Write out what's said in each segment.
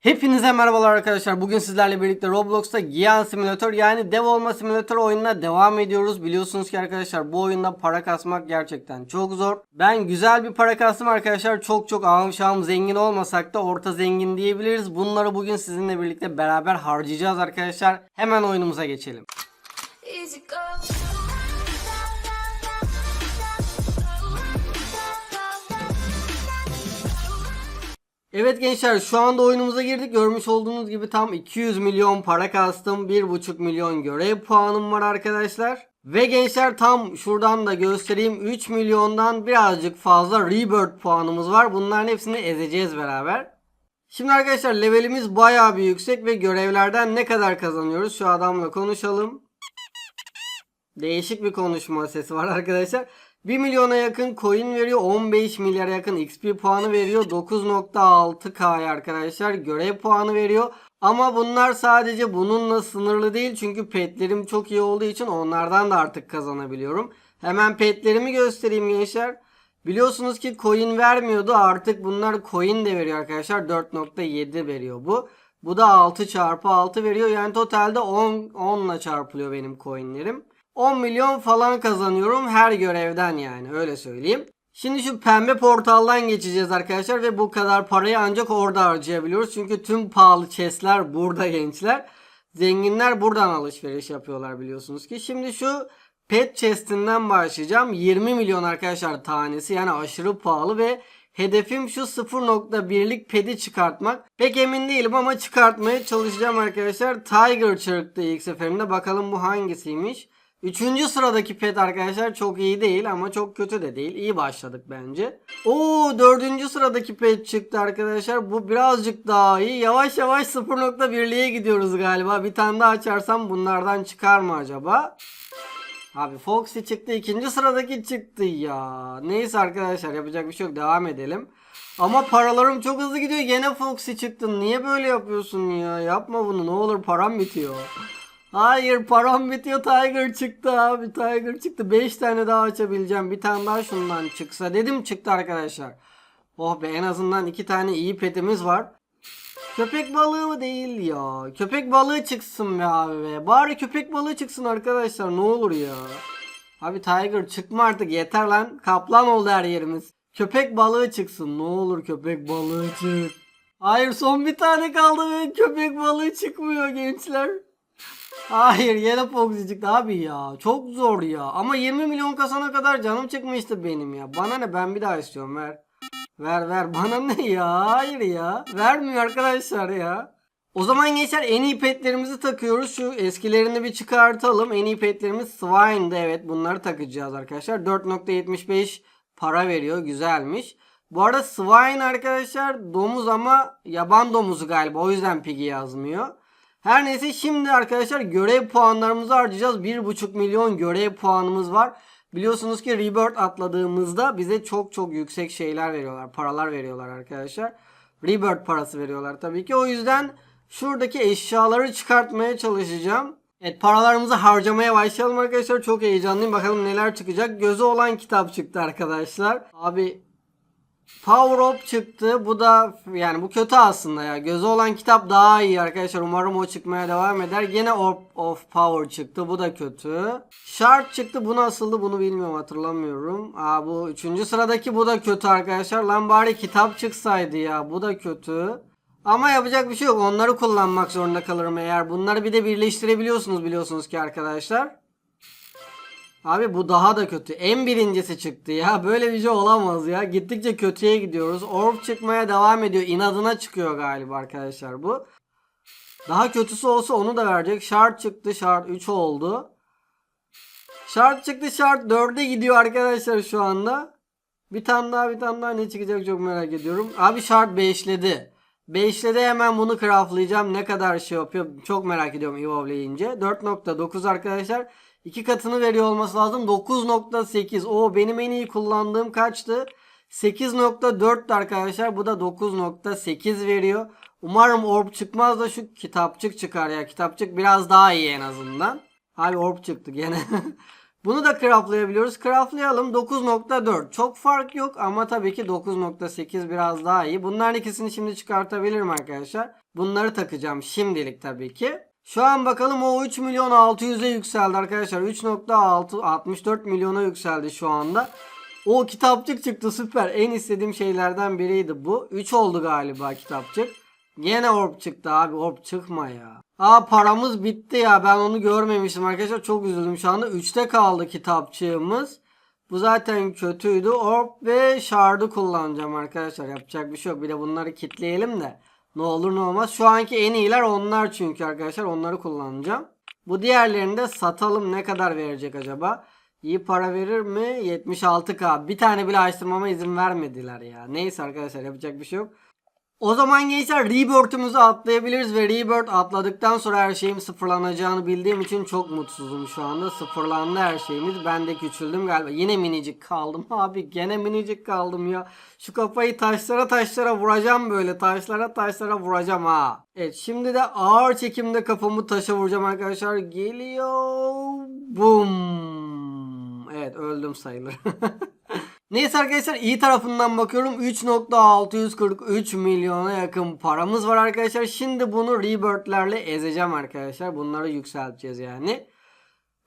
Hepinize merhabalar arkadaşlar. Bugün sizlerle birlikte Roblox'ta Giyan Simulator yani dev olma simülatör oyununa devam ediyoruz. Biliyorsunuz ki arkadaşlar bu oyunda para kasmak gerçekten çok zor. Ben güzel bir para kastım arkadaşlar. Çok çok ağım zengin olmasak da orta zengin diyebiliriz. Bunları bugün sizinle birlikte beraber harcayacağız arkadaşlar. Hemen oyunumuza geçelim. Easy. Evet gençler şu anda oyunumuza girdik. Görmüş olduğunuz gibi tam 200 milyon para kastım. 1,5 milyon görev puanım var arkadaşlar. Ve gençler tam şuradan da göstereyim. 3 milyondan birazcık fazla rebirth puanımız var. Bunların hepsini ezeceğiz beraber. Şimdi arkadaşlar levelimiz bayağı bir yüksek ve görevlerden ne kadar kazanıyoruz? Şu adamla konuşalım. Değişik bir konuşma sesi var arkadaşlar. 1 milyona yakın coin veriyor. 15 milyara yakın XP puanı veriyor. 9.6K'ya arkadaşlar görev puanı veriyor. Ama bunlar sadece bununla sınırlı değil. Çünkü petlerim çok iyi olduğu için onlardan da artık kazanabiliyorum. Hemen petlerimi göstereyim gençler. Biliyorsunuz ki coin vermiyordu. Artık bunlar coin de veriyor arkadaşlar. 4.7 veriyor bu. Bu da 6 çarpı 6 veriyor. Yani totalde 10, 10 ile çarpılıyor benim coinlerim. 10 milyon falan kazanıyorum her görevden yani öyle söyleyeyim. Şimdi şu pembe portaldan geçeceğiz arkadaşlar ve bu kadar parayı ancak orada harcayabiliyoruz. Çünkü tüm pahalı chestler burada gençler. Zenginler buradan alışveriş yapıyorlar biliyorsunuz ki. Şimdi şu pet chestinden başlayacağım. 20 milyon arkadaşlar tanesi yani aşırı pahalı ve hedefim şu 0.1'lik pedi çıkartmak. Pek emin değilim ama çıkartmaya çalışacağım arkadaşlar. Tiger çıktı ilk seferinde. Bakalım bu hangisiymiş. Üçüncü sıradaki pet arkadaşlar çok iyi değil ama çok kötü de değil. İyi başladık bence. Oo dördüncü sıradaki pet çıktı arkadaşlar. Bu birazcık daha iyi. Yavaş yavaş 0.1'liğe gidiyoruz galiba. Bir tane daha açarsam bunlardan çıkar mı acaba? Abi Foxy çıktı. ikinci sıradaki çıktı ya. Neyse arkadaşlar yapacak bir şey yok. Devam edelim. Ama paralarım çok hızlı gidiyor. Yine Foxy çıktın. Niye böyle yapıyorsun ya? Yapma bunu. Ne olur param bitiyor. Hayır param bitiyor Tiger çıktı abi Tiger çıktı. 5 tane daha açabileceğim bir tane daha şundan çıksa dedim çıktı arkadaşlar. Oh be en azından 2 tane iyi petimiz var. Köpek balığı mı değil ya? Köpek balığı çıksın be abi be. Bari köpek balığı çıksın arkadaşlar ne olur ya. Abi Tiger çıkma artık yeter lan. Kaplan oldu her yerimiz. Köpek balığı çıksın ne olur köpek balığı çık. Hayır son bir tane kaldı ve köpek balığı çıkmıyor gençler Hayır yine Foxy çıktı abi ya. Çok zor ya. Ama 20 milyon kasana kadar canım çıkmıştı benim ya. Bana ne ben bir daha istiyorum ver. Ver ver bana ne ya. Hayır ya. Vermiyor arkadaşlar ya. O zaman gençler en iyi petlerimizi takıyoruz. Şu eskilerini bir çıkartalım. En iyi petlerimiz Swine'da evet bunları takacağız arkadaşlar. 4.75 para veriyor. Güzelmiş. Bu arada Swine arkadaşlar domuz ama yaban domuzu galiba. O yüzden Piggy yazmıyor. Her neyse şimdi arkadaşlar görev puanlarımızı harcayacağız. 1.5 milyon görev puanımız var. Biliyorsunuz ki Rebirth atladığımızda bize çok çok yüksek şeyler veriyorlar. Paralar veriyorlar arkadaşlar. Rebirth parası veriyorlar tabii ki. O yüzden şuradaki eşyaları çıkartmaya çalışacağım. Evet paralarımızı harcamaya başlayalım arkadaşlar. Çok heyecanlıyım. Bakalım neler çıkacak. Gözü olan kitap çıktı arkadaşlar. Abi Power Up çıktı. Bu da yani bu kötü aslında ya. Gözü olan kitap daha iyi arkadaşlar. Umarım o çıkmaya devam eder. Yine Orb of Power çıktı. Bu da kötü. Shard çıktı. Bu nasıldı bunu bilmiyorum hatırlamıyorum. Aa bu üçüncü sıradaki bu da kötü arkadaşlar. Lan bari kitap çıksaydı ya. Bu da kötü. Ama yapacak bir şey yok. Onları kullanmak zorunda kalırım eğer. Bunları bir de birleştirebiliyorsunuz biliyorsunuz ki arkadaşlar. Abi bu daha da kötü. En birincisi çıktı ya. Böyle bir şey olamaz ya. Gittikçe kötüye gidiyoruz. Orb çıkmaya devam ediyor. İnadına çıkıyor galiba arkadaşlar bu. Daha kötüsü olsa onu da verecek. Şart çıktı. Şart 3 oldu. Şart çıktı. Şart 4'e gidiyor arkadaşlar şu anda. Bir tane daha bir tane daha ne çıkacak çok merak ediyorum. Abi şart 5'ledi. 5'ledi hemen bunu craftlayacağım. Ne kadar şey yapıyor çok merak ediyorum evolveyince. 4.9 arkadaşlar. İki katını veriyor olması lazım. 9.8. O benim en iyi kullandığım kaçtı? 8.4 arkadaşlar. Bu da 9.8 veriyor. Umarım orb çıkmaz da şu kitapçık çıkar ya. Kitapçık biraz daha iyi en azından. Abi orb çıktı gene. Bunu da craftlayabiliyoruz. Craftlayalım 9.4. Çok fark yok ama tabii ki 9.8 biraz daha iyi. Bunların ikisini şimdi çıkartabilirim arkadaşlar. Bunları takacağım şimdilik tabii ki. Şu an bakalım o 3 milyon 600'e yükseldi arkadaşlar. 3.6 64 milyona yükseldi şu anda. O kitapçık çıktı süper. En istediğim şeylerden biriydi bu. 3 oldu galiba kitapçık. Yine orb çıktı abi. Orb çıkma ya. Aa paramız bitti ya. Ben onu görmemiştim arkadaşlar. Çok üzüldüm şu anda. 3'te kaldı kitapçığımız. Bu zaten kötüydü. Orb ve shard'ı kullanacağım arkadaşlar. Yapacak bir şey yok. Bir de bunları kitleyelim de. Ne olur ne olmaz. Şu anki en iyiler onlar çünkü arkadaşlar. Onları kullanacağım. Bu diğerlerini de satalım. Ne kadar verecek acaba? İyi para verir mi? 76k. Bir tane bile açtırmama izin vermediler ya. Neyse arkadaşlar yapacak bir şey yok. O zaman gençler Rebirth'ümüzü atlayabiliriz ve Rebirth atladıktan sonra her şeyim sıfırlanacağını bildiğim için çok mutsuzum şu anda. Sıfırlandı her şeyimiz. Ben de küçüldüm galiba. Yine minicik kaldım abi. Gene minicik kaldım ya. Şu kafayı taşlara taşlara vuracağım böyle. Taşlara taşlara vuracağım ha. Evet şimdi de ağır çekimde kafamı taşa vuracağım arkadaşlar. Geliyor. Bum. Evet öldüm sayılır. Neyse arkadaşlar iyi tarafından bakıyorum 3.643 milyona yakın paramız var arkadaşlar. Şimdi bunu rebirthlerle ezeceğim arkadaşlar. Bunları yükselteceğiz yani.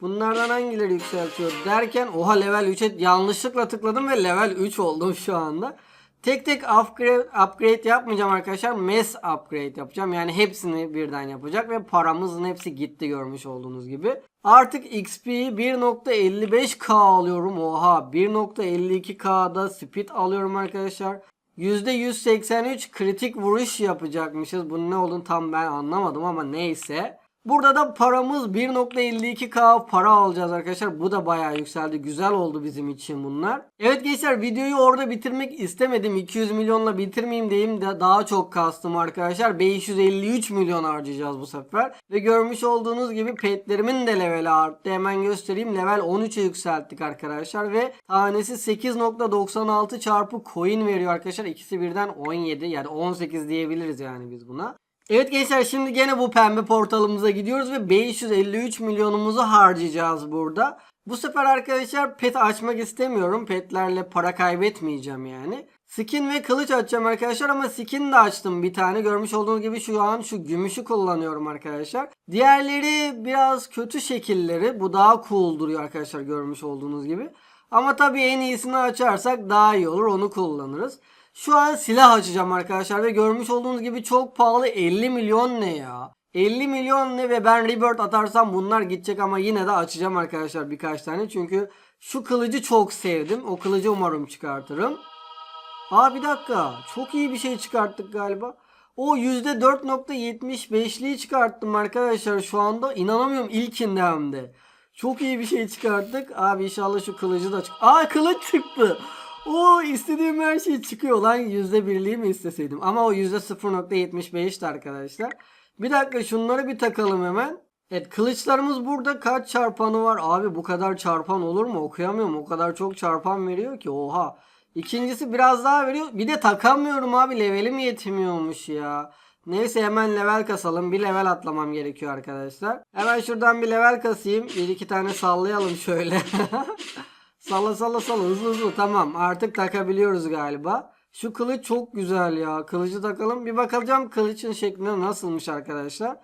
Bunlardan hangileri yükseltiyor derken oha level 3'e yanlışlıkla tıkladım ve level 3 oldum şu anda. Tek tek upgrade, upgrade yapmayacağım arkadaşlar. Mass upgrade yapacağım. Yani hepsini birden yapacak ve paramızın hepsi gitti görmüş olduğunuz gibi. Artık XP'yi 1.55k alıyorum. Oha 1.52k'da speed alıyorum arkadaşlar. %183 kritik vuruş yapacakmışız. Bunun ne olduğunu tam ben anlamadım ama neyse. Burada da paramız 1.52k para alacağız arkadaşlar. Bu da bayağı yükseldi. Güzel oldu bizim için bunlar. Evet gençler videoyu orada bitirmek istemedim. 200 milyonla bitirmeyeyim diyeyim de daha çok kastım arkadaşlar. 553 milyon harcayacağız bu sefer. Ve görmüş olduğunuz gibi petlerimin de leveli arttı. Hemen göstereyim. Level 13'e yükselttik arkadaşlar. Ve tanesi 8.96 çarpı coin veriyor arkadaşlar. İkisi birden 17 yani 18 diyebiliriz yani biz buna. Evet gençler şimdi gene bu pembe portalımıza gidiyoruz ve 553 milyonumuzu harcayacağız burada. Bu sefer arkadaşlar pet açmak istemiyorum. Petlerle para kaybetmeyeceğim yani. Skin ve kılıç açacağım arkadaşlar ama skin de açtım bir tane. Görmüş olduğunuz gibi şu an şu gümüşü kullanıyorum arkadaşlar. Diğerleri biraz kötü şekilleri. Bu daha cool duruyor arkadaşlar görmüş olduğunuz gibi. Ama tabii en iyisini açarsak daha iyi olur. Onu kullanırız. Şu an silah açacağım arkadaşlar ve görmüş olduğunuz gibi çok pahalı 50 milyon ne ya? 50 milyon ne ve ben rebirth atarsam bunlar gidecek ama yine de açacağım arkadaşlar birkaç tane. Çünkü şu kılıcı çok sevdim. O kılıcı umarım çıkartırım. Aa bir dakika. Çok iyi bir şey çıkarttık galiba. O %4.75'liği çıkarttım arkadaşlar şu anda. İnanamıyorum ilkinde hem de. Çok iyi bir şey çıkarttık. Abi inşallah şu kılıcı da çık. Aa kılıç çıktı. O istediğim her şey çıkıyor lan yüzde birliği mi isteseydim ama o yüzde 0.75'ti arkadaşlar. Bir dakika şunları bir takalım hemen. Evet kılıçlarımız burada kaç çarpanı var abi bu kadar çarpan olur mu okuyamıyorum o kadar çok çarpan veriyor ki oha. İkincisi biraz daha veriyor bir de takamıyorum abi levelim yetmiyormuş ya. Neyse hemen level kasalım. Bir level atlamam gerekiyor arkadaşlar. Hemen şuradan bir level kasayım. Bir iki tane sallayalım şöyle. Salla salla salla hızlı hızlı tamam artık takabiliyoruz galiba. Şu kılıç çok güzel ya. Kılıcı takalım. Bir bakacağım kılıçın şeklinde nasılmış arkadaşlar.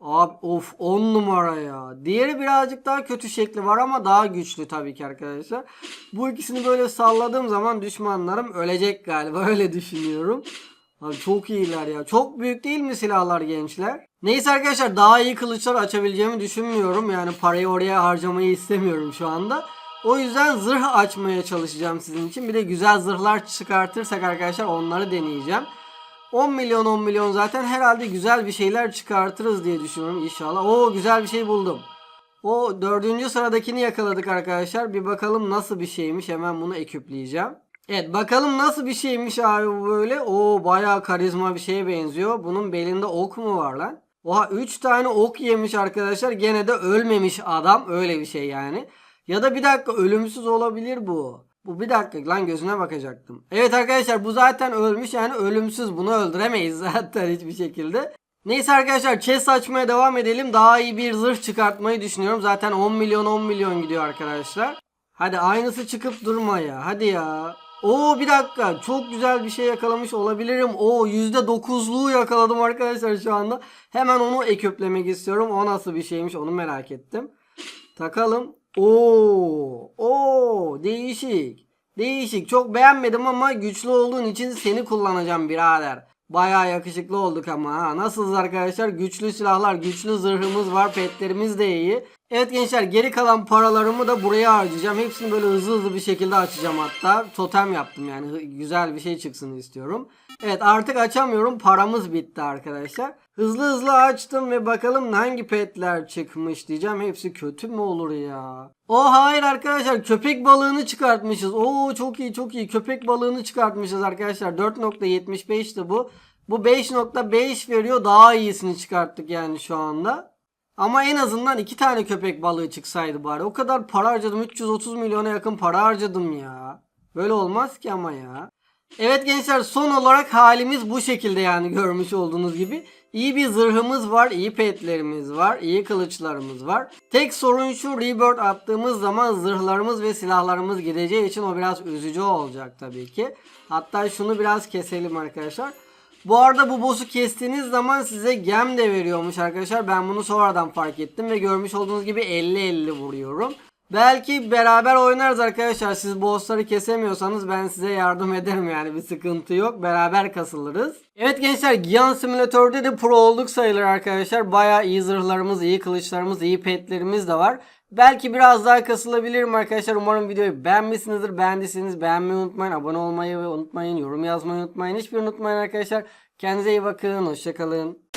Abi of 10 numara ya. Diğeri birazcık daha kötü şekli var ama daha güçlü tabii ki arkadaşlar. Bu ikisini böyle salladığım zaman düşmanlarım ölecek galiba öyle düşünüyorum. Abi çok iyiler ya. Çok büyük değil mi silahlar gençler? Neyse arkadaşlar daha iyi kılıçlar açabileceğimi düşünmüyorum. Yani parayı oraya harcamayı istemiyorum şu anda. O yüzden zırh açmaya çalışacağım sizin için. Bir de güzel zırhlar çıkartırsak arkadaşlar onları deneyeceğim. 10 milyon 10 milyon zaten herhalde güzel bir şeyler çıkartırız diye düşünüyorum inşallah. Oo güzel bir şey buldum. O dördüncü sıradakini yakaladık arkadaşlar. Bir bakalım nasıl bir şeymiş. Hemen bunu eküpleyeceğim. Evet bakalım nasıl bir şeymiş abi bu böyle. Oo bayağı karizma bir şeye benziyor. Bunun belinde ok mu var lan? Oha 3 tane ok yemiş arkadaşlar. Gene de ölmemiş adam. Öyle bir şey yani. Ya da bir dakika ölümsüz olabilir bu. Bu bir dakika lan gözüne bakacaktım. Evet arkadaşlar bu zaten ölmüş yani ölümsüz bunu öldüremeyiz zaten hiçbir şekilde. Neyse arkadaşlar chest açmaya devam edelim. Daha iyi bir zırh çıkartmayı düşünüyorum. Zaten 10 milyon 10 milyon gidiyor arkadaşlar. Hadi aynısı çıkıp durma ya. Hadi ya. Oo bir dakika çok güzel bir şey yakalamış olabilirim. Oo %9'luğu yakaladım arkadaşlar şu anda. Hemen onu ekiplemek istiyorum. O nasıl bir şeymiş onu merak ettim. Takalım. Oo, oo değişik. Değişik. Çok beğenmedim ama güçlü olduğun için seni kullanacağım birader. Baya yakışıklı olduk ama ha. Nasılız arkadaşlar? Güçlü silahlar, güçlü zırhımız var, petlerimiz de iyi. Evet gençler geri kalan paralarımı da buraya harcayacağım. Hepsini böyle hızlı hızlı bir şekilde açacağım hatta. Totem yaptım yani güzel bir şey çıksın istiyorum. Evet artık açamıyorum. Paramız bitti arkadaşlar. Hızlı hızlı açtım ve bakalım hangi petler çıkmış diyeceğim. Hepsi kötü mü olur ya? O hayır arkadaşlar köpek balığını çıkartmışız. Oo çok iyi çok iyi. Köpek balığını çıkartmışız arkadaşlar. 4.75'ti bu. Bu 5.5 veriyor. Daha iyisini çıkarttık yani şu anda. Ama en azından iki tane köpek balığı çıksaydı bari. O kadar para harcadım. 330 milyona yakın para harcadım ya. Böyle olmaz ki ama ya. Evet gençler son olarak halimiz bu şekilde yani görmüş olduğunuz gibi. İyi bir zırhımız var, iyi petlerimiz var, iyi kılıçlarımız var. Tek sorun şu rebirth attığımız zaman zırhlarımız ve silahlarımız gideceği için o biraz üzücü olacak tabii ki. Hatta şunu biraz keselim arkadaşlar. Bu arada bu boss'u kestiğiniz zaman size gem de veriyormuş arkadaşlar. Ben bunu sonradan fark ettim ve görmüş olduğunuz gibi 50-50 vuruyorum. Belki beraber oynarız arkadaşlar. Siz bossları kesemiyorsanız ben size yardım ederim yani bir sıkıntı yok. Beraber kasılırız. Evet gençler Giant Simulator'da da pro olduk sayılır arkadaşlar. Baya iyi zırhlarımız, iyi kılıçlarımız, iyi petlerimiz de var. Belki biraz daha kasılabilirim arkadaşlar. Umarım videoyu beğenmişsinizdir. Beğendiyseniz beğenmeyi unutmayın. Abone olmayı unutmayın. Yorum yazmayı unutmayın. Hiçbir unutmayın arkadaşlar. Kendinize iyi bakın. Hoşçakalın.